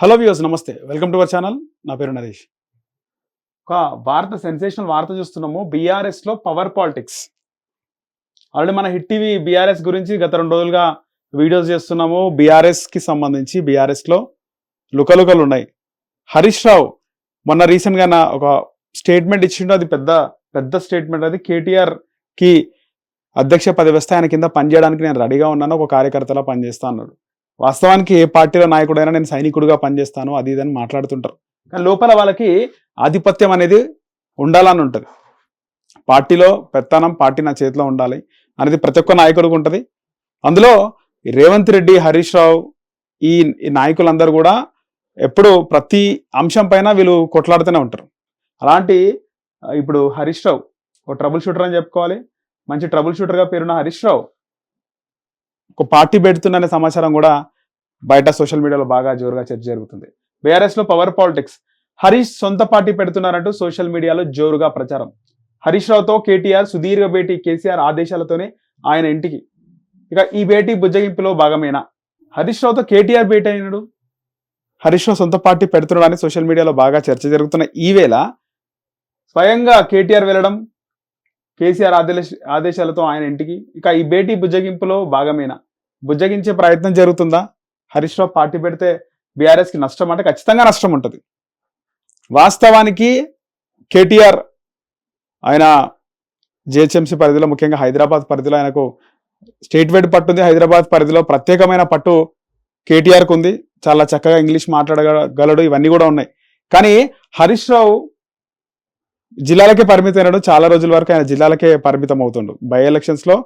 Hello views నమస్తే. Welcome to our channel. నా పేరు నరేష్. ఒక వార్త సెన్సేషనల్ వార్త చూస్తున్నాము. బీఆర్ఎస్లో పవర్ పాలిటిక్స్. ఆల్రెడీ మన హిట్ టీవీ బీఆర్ఎస్ గురించి గత రెండు రోజులుగా వీడియోస్ చేస్తున్నాము. బీఆర్ఎస్కి సంబంధించి బీఆర్ఎస్లో లుకలుకలు ఉన్నాయి. హరీష్ రావు మొన్న రీసెంట్గా నా ఒక స్టేట్మెంట్ ఇచ్చిండు. అది పెద్ద పెద్ద స్టేట్మెంట్. అది కేటీఆర్కి అధ్యక్ష పదవి వస్తే ఆయన కింద పనిచేయడానికి నేను రెడీగా ఉన్నాను. ఒక కార్యకర్తలా పనిచేస్తా అన్నాడు. వాస్తవానికి ఏ పార్టీలో నాయకుడైనా నేను సైనికుడిగా పనిచేస్తాను అది ఇదని మాట్లాడుతుంటారు. కానీ లోపల వాళ్ళకి ఆధిపత్యం అనేది ఉండాలని ఉంటుంది. పార్టీలో పెత్తనం పార్టీ నా చేతిలో ఉండాలి అనేది ప్రతి ఒక్క నాయకుడికి ఉంటుంది. అందులో రేవంత్ రెడ్డి హరీష్ రావు ఈ ఈ నాయకులందరూ కూడా ఎప్పుడు ప్రతి అంశం పైన వీళ్ళు కొట్లాడుతూనే ఉంటారు. అలాంటి ఇప్పుడు హరీష్ రావు ఒక ట్రబుల్ షూటర్ అని చెప్పుకోవాలి. మంచి ట్రబుల్ షూటర్గా పేరున్న హరీష్ రావు ఒక పార్టీ పెడుతుందనే సమాచారం కూడా బయట సోషల్ మీడియాలో బాగా జోరుగా చర్చ జరుగుతుంది. బీఆర్ఎస్లో పవర్ పాలిటిక్స్. హరీష్ సొంత పార్టీ పెడుతున్నారంటూ సోషల్ మీడియాలో జోరుగా ప్రచారం. హరీష్ రావుతో కేటీఆర్ సుదీర్ఘ భేటీ కేసీఆర్ ఆదేశాలతోనే ఆయన ఇంటికి. ఇక ఈ భేటీ బుజ్జగింపులో భాగమేనా? హరీష్ రావుతో కేటీఆర్ భేటీ అయినాడు. హరీష్ రావు సొంత పార్టీ పెడుతున్నాడని సోషల్ మీడియాలో బాగా చర్చ జరుగుతున్న ఈ వేళ స్వయంగా కేటీఆర్ వెళ్ళడం కేసీఆర్ ఆదేశ ఆదేశాలతో ఆయన ఇంటికి. ఇక ఈ భేటీ బుజ్జగింపులో భాగమేనా? బుజ్జగించే ప్రయత్నం జరుగుతుందా? హరీష్ రావు పార్టీ పెడితే బీఆర్ఎస్కి నష్టం అంటే ఖచ్చితంగా నష్టం ఉంటుంది. వాస్తవానికి కేటీఆర్ ఆయన జిహెచ్ఎంసీ పరిధిలో ముఖ్యంగా హైదరాబాద్ పరిధిలో ఆయనకు స్టేట్ వైడ్ పట్టు ఉంది. హైదరాబాద్ పరిధిలో ప్రత్యేకమైన పట్టు కేటీఆర్కు ఉంది. చాలా చక్కగా ఇంగ్లీష్ మాట్లాడగలడు. ఇవన్నీ కూడా ఉన్నాయి. కానీ హరీష్ రావు జిల్లాలకే పరిమితమైనడు చాలా రోజుల వరకు ఆయన జిల్లాలకే పరిమితం అవుతుండు. బై ఎలక్షన్స్లో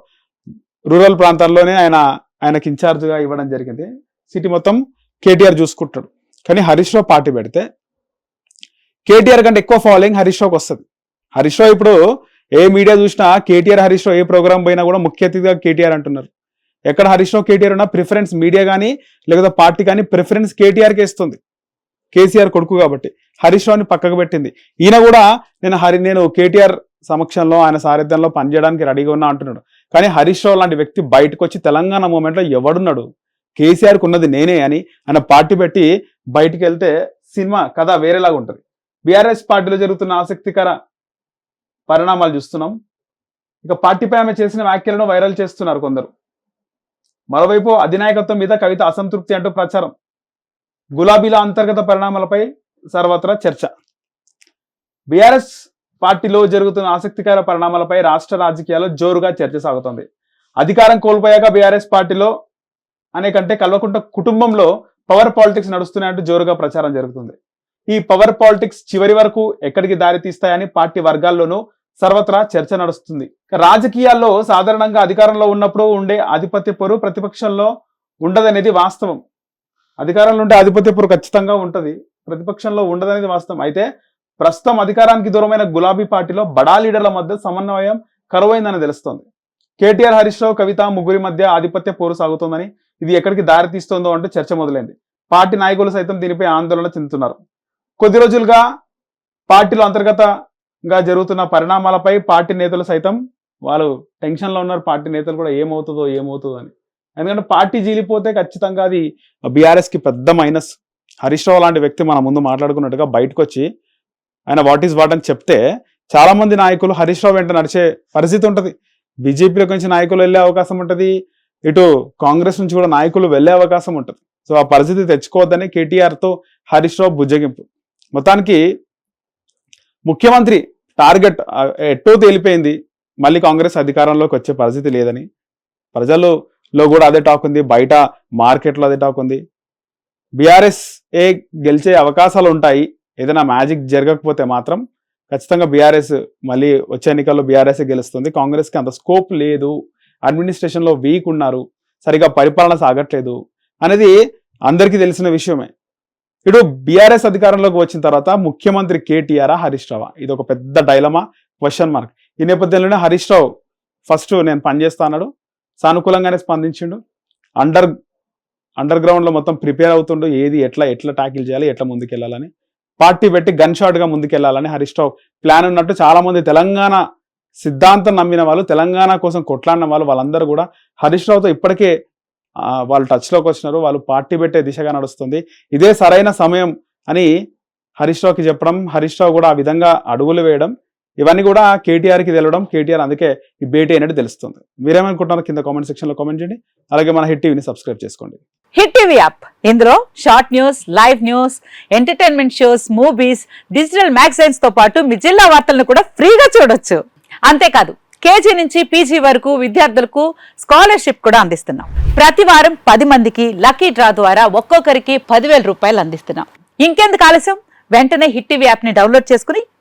రూరల్ ప్రాంతాల్లోనే ఆయన ఆయనకి ఇన్ఛార్జ్గా ఇవ్వడం జరిగింది. సిటీ మొత్తం కేటీఆర్ చూసుకుంటాడు. కానీ హరీష్ రావు పార్టీ పెడితే కేటీఆర్ కంటే ఎక్కువ ఫాలోయింగ్ హరీష్ రావుకి వస్తుంది. హరీష్ రావు ఇప్పుడు ఏ మీడియా చూసినా కేటీఆర్ హరీష్ రావు ఏ ప్రోగ్రామ్ పోయినా కూడా ముఖ్య అతిథిగా కేటీఆర్ అంటున్నారు. ఎక్కడ హరీష్ రావు కేటీఆర్ ఉన్నా ప్రిఫరెన్స్ మీడియా కానీ లేకపోతే పార్టీ కానీ ప్రిఫరెన్స్ కేటీఆర్కి ఇస్తుంది. కేసీఆర్ కొడుకు కాబట్టి. హరీష్ రావుని పక్కకు పెట్టింది. ఈయన కూడా నేను హరి నేను కేటీఆర్ సమక్షంలో ఆయన సారథ్యంలో పనిచేయడానికి రెడీగా ఉన్నా అంటున్నాడు. కానీ హరీష్ రావు లాంటి వ్యక్తి బయటకు వచ్చి తెలంగాణ మూమెంట్లో ఎవడున్నాడు? కేసీఆర్కి ఉన్నది నేనే అని ఆయన పార్టీ పెట్టి బయటికి వెళ్తే సినిమా కథ వేరేలాగా ఉంటుంది. బీఆర్ఎస్ పార్టీలో జరుగుతున్న ఆసక్తికర పరిణామాలు చూస్తున్నాం. ఇక పార్టీపై ఆమె చేసిన వ్యాఖ్యలను వైరల్ చేస్తున్నారు కొందరు. మరోవైపు అధినాయకత్వం మీద కవిత అసంతృప్తి అంటూ ప్రచారం. గులాబీల అంతర్గత పరిణామాలపై సర్వత్రా చర్చ. బీఆర్ఎస్ పార్టీలో జరుగుతున్న ఆసక్తికర పరిణామాలపై రాష్ట్ర రాజకీయాల్లో జోరుగా చర్చ సాగుతోంది. అధికారం కోల్పోయాక బీఆర్ఎస్ పార్టీలో అనే కంటే కల్వకుంట కుటుంబంలో పవర్ పాలిటిక్స్ నడుస్తున్నాయంటూ జోరుగా ప్రచారం జరుగుతుంది. ఈ పవర్ పాలిటిక్స్ చివరి వరకు ఎక్కడికి దారి తీస్తాయని పార్టీ వర్గాల్లోనూ సర్వత్రా చర్చ నడుస్తుంది. రాజకీయాల్లో సాధారణంగా అధికారంలో ఉన్నప్పుడు ఉండే ఆధిపత్య పొరు ప్రతిపక్షంలో ఉండదనేది వాస్తవం. అధికారంలో ఉంటే ఆధిపత్య పొరు ఖచ్చితంగా ఉంటుంది. ప్రతిపక్షంలో ఉండదనేది వాస్తవం. అయితే ప్రస్తుతం అధికారానికి దూరమైన గులాబీ పార్టీలో బడా లీడర్ల మధ్య సమన్వయం కరువైందని తెలుస్తోంది. కేటీఆర్ హరీష్ రావు కవిత ముగ్గురి మధ్య ఆధిపత్య పోరు సాగుతోందని ఇది ఎక్కడికి దారి తీస్తుందో అంటూ చర్చ మొదలైంది. పార్టీ నాయకులు సైతం దీనిపై ఆందోళన చెందుతున్నారు. కొద్ది రోజులుగా పార్టీలో అంతర్గతంగా జరుగుతున్న పరిణామాలపై పార్టీ నేతలు సైతం వాళ్ళు టెన్షన్లో ఉన్నారు. పార్టీ నేతలు కూడా ఏమవుతుందో ఏమవుతుందో అని. ఎందుకంటే పార్టీ జీలిపోతే ఖచ్చితంగా అది బీఆర్ఎస్కి పెద్ద మైనస్. హరీష్ రావు లాంటి వ్యక్తి మన ముందు మాట్లాడుకున్నట్టుగా బయటకు వచ్చి ఆయన వాట్ ఈస్ వాట్ అని చెప్తే చాలామంది నాయకులు హరీష్ రావు వెంట నడిచే పరిస్థితి ఉంటుంది. బీజేపీలోకి నుంచి నాయకులు వెళ్ళే అవకాశం ఉంటుంది. ఇటు కాంగ్రెస్ నుంచి కూడా నాయకులు వెళ్ళే అవకాశం ఉంటుంది. సో ఆ పరిస్థితి తెచ్చుకోవద్దని కేటీఆర్తో హరీష్ రావు బుజ్జగింపు. మొత్తానికి ముఖ్యమంత్రి టార్గెట్ ఎట్టో తేలిపోయింది. మళ్ళీ కాంగ్రెస్ అధికారంలోకి వచ్చే పరిస్థితి లేదని. ప్రజలు లో కూడా అదే టాక్ ఉంది. బయట మార్కెట్లో అదే టాక్ ఉంది. బీఆర్ఎస్ ఏ గెలిచే అవకాశాలు ఉంటాయి. ఏదైనా మ్యాజిక్ జరగకపోతే మాత్రం ఖచ్చితంగా బీఆర్ఎస్ మళ్ళీ వచ్చే ఎన్నికల్లో బీఆర్ఎస్ గెలుస్తుంది. కాంగ్రెస్కి అంత స్కోప్ లేదు. అడ్మినిస్ట్రేషన్లో వీక్ ఉన్నారు. సరిగా పరిపాలన సాగట్లేదు అనేది అందరికీ తెలిసిన విషయమే. ఇటు బీఆర్ఎస్ అధికారంలోకి వచ్చిన తర్వాత ముఖ్యమంత్రి కేటీఆర్ హరీష్ రావా. ఇది ఒక పెద్ద డైలమా క్వశ్చన్ మార్క్ ఈ నేపథ్యంలోనే హరీష్ రావు ఫస్ట్ నేను పనిచేస్తా అన్నాడు. సానుకూలంగానే స్పందించిండు. అండర్ అండర్ గ్రౌండ్లో మొత్తం ప్రిపేర్ అవుతుండు. ఏది ఎట్లా ఎట్లా ట్యాకిల్ చేయాలి ఎట్లా ముందుకెళ్ళాలని. పార్టీ పెట్టి గన్ షాట్గా ముందుకెళ్ళాలని ముందుకెళ్ళాలని హరీష్ రావు ప్లాన్ ఉన్నట్టు చాలామంది తెలంగాణ సిద్ధాంతం నమ్మిన వాళ్ళు తెలంగాణ కోసం కొట్లాడిన వాళ్ళు వాళ్ళందరూ కూడా హరీష్ రావుతో ఇప్పటికే వాళ్ళు టచ్లోకి వచ్చినారు. వాళ్ళు పార్టీ పెట్టే దిశగా నడుస్తుంది. ఇదే సరైన సమయం అని హరీష్ రావుకి చెప్పడం హరీష్ రావు కూడా ఆ విధంగా అడుగులు వేయడం ఇవన్నీ కూడా కేటీఆర్కి తెలవడం కేటీఆర్ అందుకే ఈ భేటీ అయినట్టు తెలుస్తుంది. మీరేమనుకుంటున్నారు కింద కామెంట్ సెక్షన్లో కామెంట్ చేయండి. అలాగే మన హిట్ టీవీని సబ్స్క్రైబ్ చేసుకోండి. Hit TV app. ఇందులో short news live news entertainment shows movies digital మ్యాగజైన్స్తో పాటు మీ జిల్లా వార్తలను కూడా ఫ్రీగా చూడొచ్చు. అంతేకాదు కేజీ నుంచి పీజీ వరకు విద్యార్థులకు స్కాలర్షిప్ కూడా అందిస్తున్నాం. ప్రతి వారం పది మందికి లక్కీ డ్రా ద్వారా ఒక్కొక్కరికి పదివేల రూపాయలు అందిస్తున్నాం. ఇంకెందుకు ఆలస్యం? వెంటనే హిట్ టీవీ యాప్ని డౌన్లోడ్ చేసుకుని